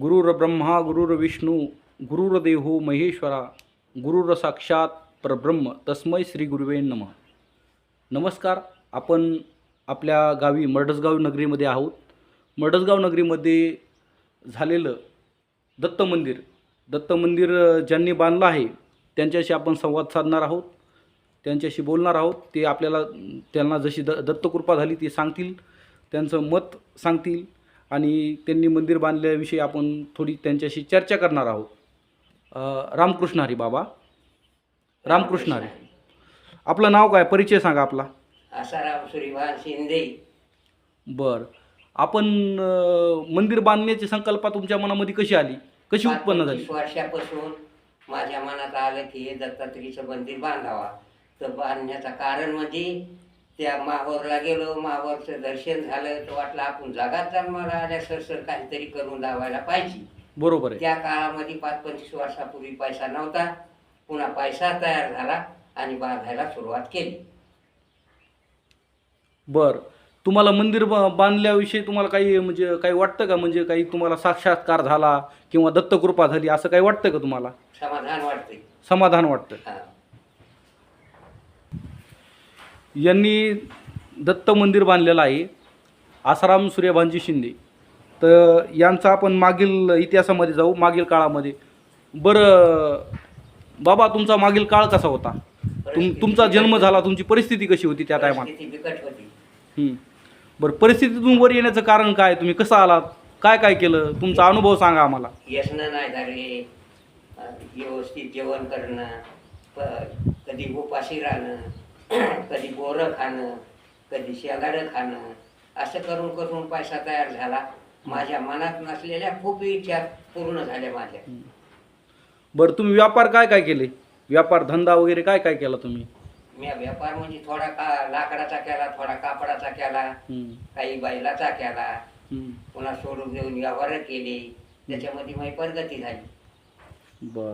गुरुर ब्रह्मा गुरुर विष्णू गुरुर देहो महेश्वरा गुरुर साक्षात परब्रह्म तस्मै श्री गुरुवे नम. नमस्कार आपण आपल्या गावी मर्डसगाव नगरीमध्ये आहोत. मर्डसगाव नगरीमध्ये झालेलं दत्त मंदिर दत्त मंदिर ज्यांनी बांधलं आहे त्यांच्याशी आपण संवाद साधणार आहोत. त्यांच्याशी बोलणार आहोत. ते आपल्याला त्यांना जशी द दत्तकृपा झाली ती सांगतील. त्यांचं मत सांगतील. आणि त्यांनी मंदिर बांधल्याविषयी आपण थोडी त्यांच्याशी चर्चा करणार आहोत. रामकृष्ण हरी बाबा. रामकृष्ण हरी. आपलं नाव काय? परिचय सांगा आपला. आसाराम सूर्यभान शिंदे. बरं. आपण मंदिर बांधण्याची संकल्पना तुमच्या मनामध्ये कशी आली? कशी उत्पन्न झाली? वर्षापासून माझ्या मनात आलं की हे दत्तात्रेयचं मंदिर बांधावा. तर बांधण्याचं कारण म्हणजे त्या माहोरला गेलो माहोरचं दर्शन झालं तर वाटलं आपण जगात जन्माला आल्या सर काहीतरी करून लावायला पाहिजे. बरोबर त्या काळामध्ये पाच पंचवीस वर्षापूर्वी पैसा नव्हता. पुन्हा पैसा तयार झाला आणि बांधायला सुरुवात केली. बर. तुम्हाला मंदिर बांधल्याविषयी तुम्हाला काही म्हणजे काही वाटतं का? म्हणजे काही तुम्हाला साक्षात्कार झाला किंवा दत्तकृपा झाली असं काही वाटतं का तुम्हाला? समाधान वाटते समाधान वाटतं हा यांनी दत्त मंदिर बांधलेलं आहे. आसाराम सूर्यभानजी शिंदे. तर यांचा आपण मागील इतिहासामध्ये जाऊ मागील काळामध्ये. बरं बाबा तुमचा मागील काळ कसा होता? तुम तुमचा जन्म झाला तुमची परिस्थिती कशी होती त्या टायमात. बरं परिस्थितीतून वर येण्याचं कारण काय? तुम्ही कसं आलात? काय काय केलं? तुमचा अनुभव सांगा आम्हाला. नाही व्यवस्थित जेवण करणं कधी उपाशी राहणं. कधी बोरं खाणं कधी शेगाडं खाणं असं करून करून पैसा तयार झाला. माझ्या मनात नसलेल्या खूप इच्छा पूर्ण झाल्या माझ्या. बरं तुम्ही व्यापार काय काय केले? व्यापार धंदा वगैरे काय काय केला तुम्ही? मी व्यापार म्हणजे थोडा का लाकडाचा केला थोडा कापडाचा केला. काही बैलाचा केला. पुन्हा सोडून देऊन व्यवहार केले. त्याच्यामध्ये माझी प्रगती झाली. बर.